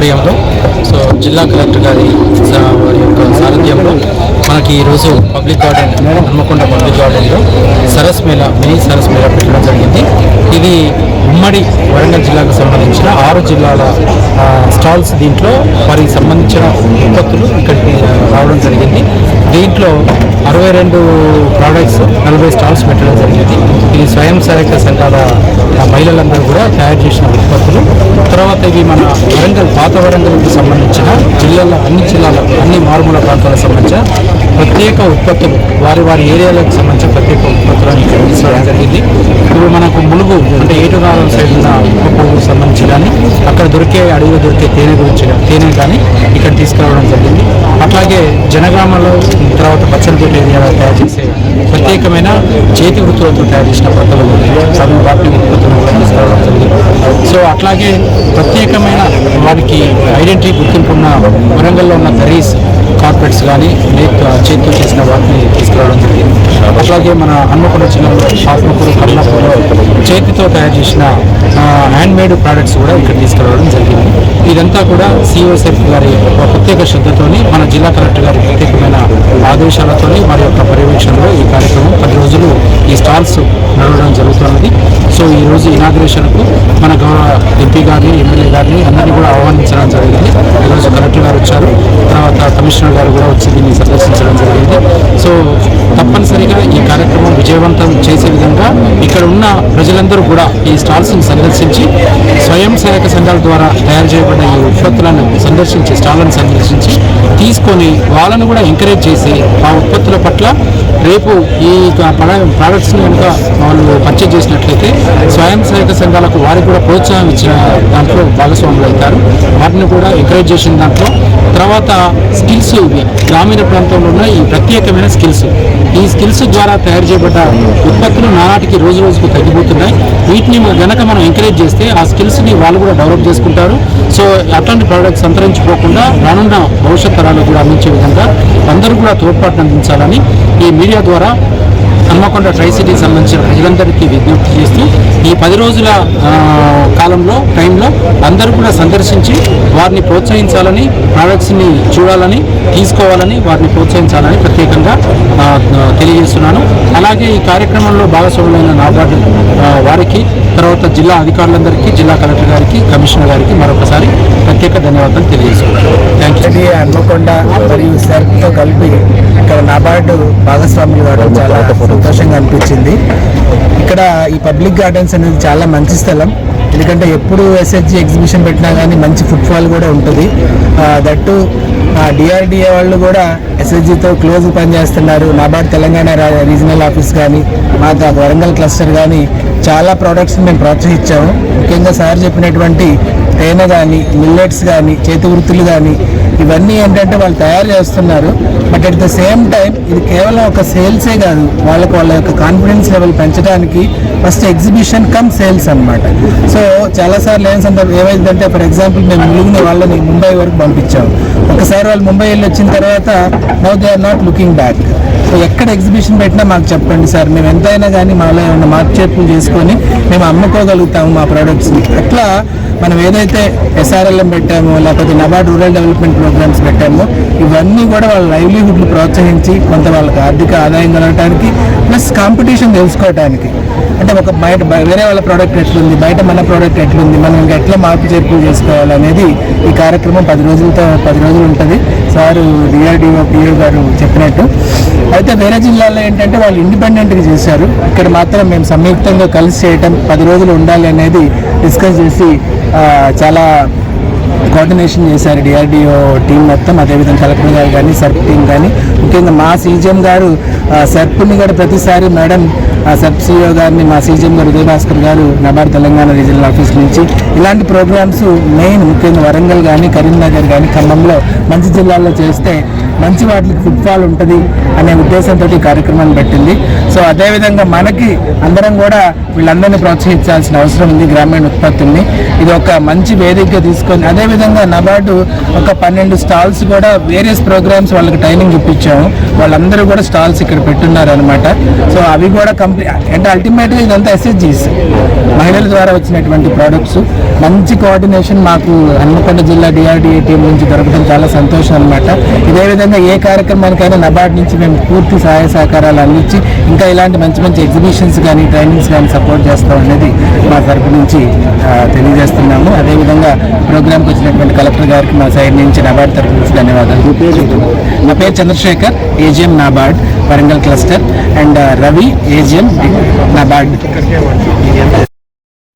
ఆధ్వర్యంలో సో జిల్లా కలెక్టర్ గారి వారి యొక్క సారథ్యంలో మనకి ఈరోజు పబ్లిక్ గార్డెన్ హన్మకొండ పబ్లిక్ గార్డెన్లో సరస్ మేళ మినీ సరస్ మేళ పెట్టడం జరిగింది. ఇది ఉమ్మడి వరంగల్ జిల్లాకు సంబంధించిన ఆరు జిల్లాల స్టాల్స్ దీంట్లో వారికి సంబంధించిన ఉత్పత్తులు ఇక్కడికి రావడం జరిగింది. దీంట్లో అరవై రెండు ప్రోడక్ట్స్ నలభై స్టాల్స్ పెట్టడం జరిగింది. ఇది స్వయం సహాయక సంఘాల మహిళలందరూ కూడా తయారు చేసిన ఉత్పత్తులు. తర్వాత ఇవి మన వరంగల్ పాత వరంగల్కి సంబంధించిన జిల్లాల అన్ని జిల్లాల అన్ని మారుమూల ప్రాంతాలకు సంబంధించిన ప్రత్యేక ఉత్పత్తులు వారి వారి ఏరియాలకు సంబంధించిన ప్రత్యేక ఉత్పత్తులను ఇక్కడ తీసుకోవడం జరిగింది. ఇప్పుడు మనకు ములుగు అంటే ఏటునారం సైడ్ ఉన్న ఉప్పు సంబంధించి కానీ అక్కడ దొరికే అడవిలో దొరికే తేనె గురించి తేనె కానీ ఇక్కడ తీసుకురావడం జరిగింది. అట్లాగే జనగ్రామంలో తర్వాత బచ్చలపేట ఏరియాలో తయారు చేసే ప్రత్యేకమైన చేతి వృత్తులతో తయారు చేసిన బట్టలు సగం వాటి ఉత్పత్తులు కూడా సో అట్లాగే ప్రత్యేకమైన వారికి ఐడెంటిటీ గుర్తింపు ఉన్న వరంగల్లో ఉన్న కర్రీస్ కార్పెట్స్ కానీ చేతితో చేసిన వాటిని తీసుకురావడం జరిగింది. అట్లాగే మన హన్మకొండ జిల్లాలో ఆత్మకూరు కర్ణాపూర్లో చేతితో తయారు చేసిన హ్యాండ్ మేడ్ ప్రోడక్ట్స్ కూడా ఇక్కడ తీసుకురావడం జరిగింది. ఇదంతా కూడా సిఓసెఫ్ గారి ఒక ప్రత్యేక శ్రద్ధతోని మన జిల్లా కలెక్టర్ గారి ప్రత్యేకమైన ఆదేశాలతోని వారి యొక్క పర్యవేక్షణలో ఈ కార్యక్రమం పది రోజులు ఈ స్టాల్స్ నడవడం జరుగుతున్నది. సో ఈ రోజు ఇనాగ్రేషన్కు మన గౌరవ ఎంపీ గారిని ఎమ్మెల్యే గారిని అందరినీ కూడా ఆహ్వానించడం ఇక్కడ ఉన్న ప్రజలందరూ కూడా ఈ స్టాల్స్ని సందర్శించి స్వయం సహాయక సంఘాల ద్వారా తయారు చేయబడిన ఈ ఉత్పత్తులను సందర్శించి స్టాళ్ళను సందర్శించి తీసుకొని వాళ్ళను కూడా ఎంకరేజ్ చేసి ఆ ఉత్పత్తుల పట్ల రేపు ఈ ప్రోడక్ట్స్ని కనుక వాళ్ళు పర్చేజ్ చేసినట్లయితే స్వయం సహాయక సంఘాలకు వారికి కూడా ప్రోత్సాహం ఇచ్చిన దాంట్లో భాగస్వాములు అవుతారు. వాటిని కూడా ఎంకరేజ్ చేసిన దాంట్లో తర్వాత స్కిల్స్ ఇవి. గ్రామీణ ప్రాంతంలో ఉన్న ఈ ప్రత్యేకమైన స్కిల్స్. ఈ స్కిల్స్ ద్వారా తయారు చేయబడ్డ ఉత్పత్తులు నానాటికి రోజు రోజుకు తగ్గిపోతున్నాయి. వీటిని గనక మనం ఎంకరేజ్ చేస్తే ఆ స్కిల్స్ని వాళ్ళు కూడా డెవలప్ చేసుకుంటారు. సో అట్లాంటి ప్రోడక్ట్స్ అంతరించిపోకుండా రానున్న భవిష్యత్ తరాలకు కూడా అందించే విధంగా అందరూ కూడా తోడ్పాటును అందించాలని ఈ మీడియా ద్వారా హన్మకొండ ట్రై సిటీకి సంబంధించిన ప్రజలందరికీ విజ్ఞప్తి చేస్తూ ఈ పది రోజుల కాలంలో టైంలో అందరూ కూడా సందర్శించి వారిని ప్రోత్సహించాలని ప్రోడక్ట్స్ని చూడాలని తీసుకోవాలని వారిని ప్రోత్సహించాలని ప్రత్యేకంగా తెలియజేస్తున్నాను. అలాగే ఈ కార్యక్రమంలో భాగస్వాములైన నాబార్డు వారికి తర్వాత జిల్లా అధికారులందరికీ జిల్లా కలెక్టర్ గారికి కమిషనర్ గారికి మరొకసారి ప్రత్యేక ధన్యవాదాలు తెలియజేస్తున్నాను. థ్యాంక్ యూ హన్మకొండ మరియు సార్తో కలిపి ఇక్కడ నాబార్డు భాగస్వాములు వారు చాలా సంతోషంగా అనిపించింది. ఇక్కడ ఈ పబ్లిక్ గార్డెన్స్ అనేది చాలా మంచి స్థలం. ఎందుకంటే ఎప్పుడు ఎస్హెచ్జి ఎగ్జిబిషన్ పెట్టినా కానీ మంచి ఫుట్ఫాల్ కూడా ఉంటుంది. దట్టు డిఆర్డిఏ వాళ్ళు కూడా ఎస్ఎస్జితో క్లోజ్ పనిచేస్తున్నారు. నాబార్డ్ తెలంగాణ రీజనల్ ఆఫీస్ కానీ మా వరంగల్ క్లస్టర్ కానీ చాలా ప్రోడక్ట్స్ని మేము ప్రోత్సహించాము. ముఖ్యంగా సార్ చెప్పినటువంటి తేనె కానీ మిల్లెట్స్ కానీ చేతి వృత్తులు కానీ ఇవన్నీ ఏంటంటే వాళ్ళు తయారు చేస్తున్నారు. But at the same time ఇది కేవలం ఒక సేల్సే కాదు. వాళ్ళకి వాళ్ళ యొక్క కాన్ఫిడెన్స్ లెవెల్ పెంచడానికి ఫస్ట్ ఎగ్జిబిషన్ కమ్ సేల్స్ అనమాట సో చాలాసార్లు ఏం సందర్భం ఏమైందంటే ఫర్ ఎగ్జాంపుల్ మేము ములుగుని వాళ్ళని ముంబై వరకు పంపించాము. ఒకసారి వాళ్ళు ముంబై వెళ్ళి వచ్చిన తర్వాత no they are not looking back so ఎక్కడ ఎగ్జిబిషన్ పెట్టినా మాకు చెప్పండి సార్. మేము ఎంతైనా కానీ మాలో ఏమైనా మార్పు చేసుకొని మేము అమ్ముకోగలుగుతాము మా ప్రోడక్ట్స్ని అట్లా మనం ఏదైతే ఎస్ఆర్ఎల్ఎం పెట్టామో లేకపోతే నబార్డ్ రూరల్ డెవలప్మెంట్ ప్రోగ్రామ్స్ పెట్టామో ఇవన్నీ కూడా వాళ్ళ లైవ్లీహుడ్లు ప్రోత్సహించి కొంత వాళ్ళకి ఆర్థిక ఆదాయం కలగటానికి ప్లస్ కాంపిటీషన్ తెలుసుకోవటానికి. అంటే ఒక బయట వేరే వాళ్ళ ప్రోడక్ట్ ఎట్లుంది బయట మన ప్రోడక్ట్ ఎట్లుంది మనం ఇంకా ఎట్లా మార్పు చేర్పులు చేసుకోవాలనేది ఈ కార్యక్రమం పది రోజులతో పది రోజులు ఉంటుంది. సారు డిఆర్డిఓ పిఓ గారు చెప్పినట్టు. అయితే వేరే జిల్లాలో ఏంటంటే వాళ్ళు ఇండిపెండెంట్గా చేశారు. ఇక్కడ మాత్రం మేము సంయుక్తంగా కలిసి చేయటం పది రోజులు ఉండాలి అనేది డిస్కస్ చేసి చాలా కోఆర్డినేషన్ చేశారు డిఆర్డిఓ టీం మొత్తం అదేవిధంగా కలెక్టర్ గారు కానీ సర్ప్ టీం కానీ ముఖ్యంగా మా సీజీఎం గారు సర్ప్ని కూడా ప్రతిసారి మేడం ఆ సబ్ సిఇఓ గారిని మా సీజీఎం గారు ఉదయ భాస్కర్ గారు నబార్డ్ తెలంగాణ రీజనల్ ఆఫీస్ నుంచి. ఇలాంటి ప్రోగ్రామ్స్ మెయిన్ ముఖ్యంగా వరంగల్ కానీ కరీంనగర్ కానీ ఖమ్మంలో మంచి జిల్లాల్లో చేస్తే మంచి వాటికి ఫుట్ఫాల్ ఉంటుంది అనే ఉద్దేశంతో ఈ కార్యక్రమాన్ని పెట్టింది. సో అదేవిధంగా మనకి అందరం కూడా వీళ్ళందరినీ ప్రోత్సహించాల్సిన అవసరం ఉంది గ్రామీణ ఉత్పత్తుల్ని. ఇది ఒక మంచి వేదికగా తీసుకొని అదేవిధంగా అదేవిధంగా నబార్డు ఒక పన్నెండు స్టాల్స్ కూడా వేరియస్ ప్రోగ్రామ్స్ వాళ్ళకి ట్రైనింగ్ ఇప్పించాము. వాళ్ళందరూ కూడా స్టాల్స్ ఇక్కడ పెట్టున్నారు అనమాట సో అవి కూడా కంప్లీట్ అంటే అల్టిమేట్గా ఇదంతా ఎస్ఎస్జీస్ మహిళల ద్వారా వచ్చినటువంటి ప్రోడక్ట్స్ మంచి కోఆర్డినేషన్ మాకు హన్మకొండ జిల్లా డిఆర్డీఏ టీం నుంచి దొరకడం చాలా సంతోషం అనమాట ఇదే విధంగా ఏ కార్యక్రమానికైనా నబార్డ్ నుంచి మేము పూర్తి సహాయ సహకారాలు అందించి ఇంకా ఇలాంటి మంచి మంచి ఎగ్జిబిషన్స్ కానీ ట్రైనింగ్స్ కానీ సపోర్ట్ చేస్తాం అనేది మా తరపు నుంచి తెలియజేస్తున్నాము. అదేవిధంగా ప్రోగ్రామ్కి చేసినటువంటి కలెక్టర్ గారికి మా సైడ్ నుంచి నాబార్డ్ తరఫు నుంచి ధన్యవాదాలు. నా పేరు Chandrashekar AGM NABARD Warangal cluster and uh, Ravi AGM NABARD.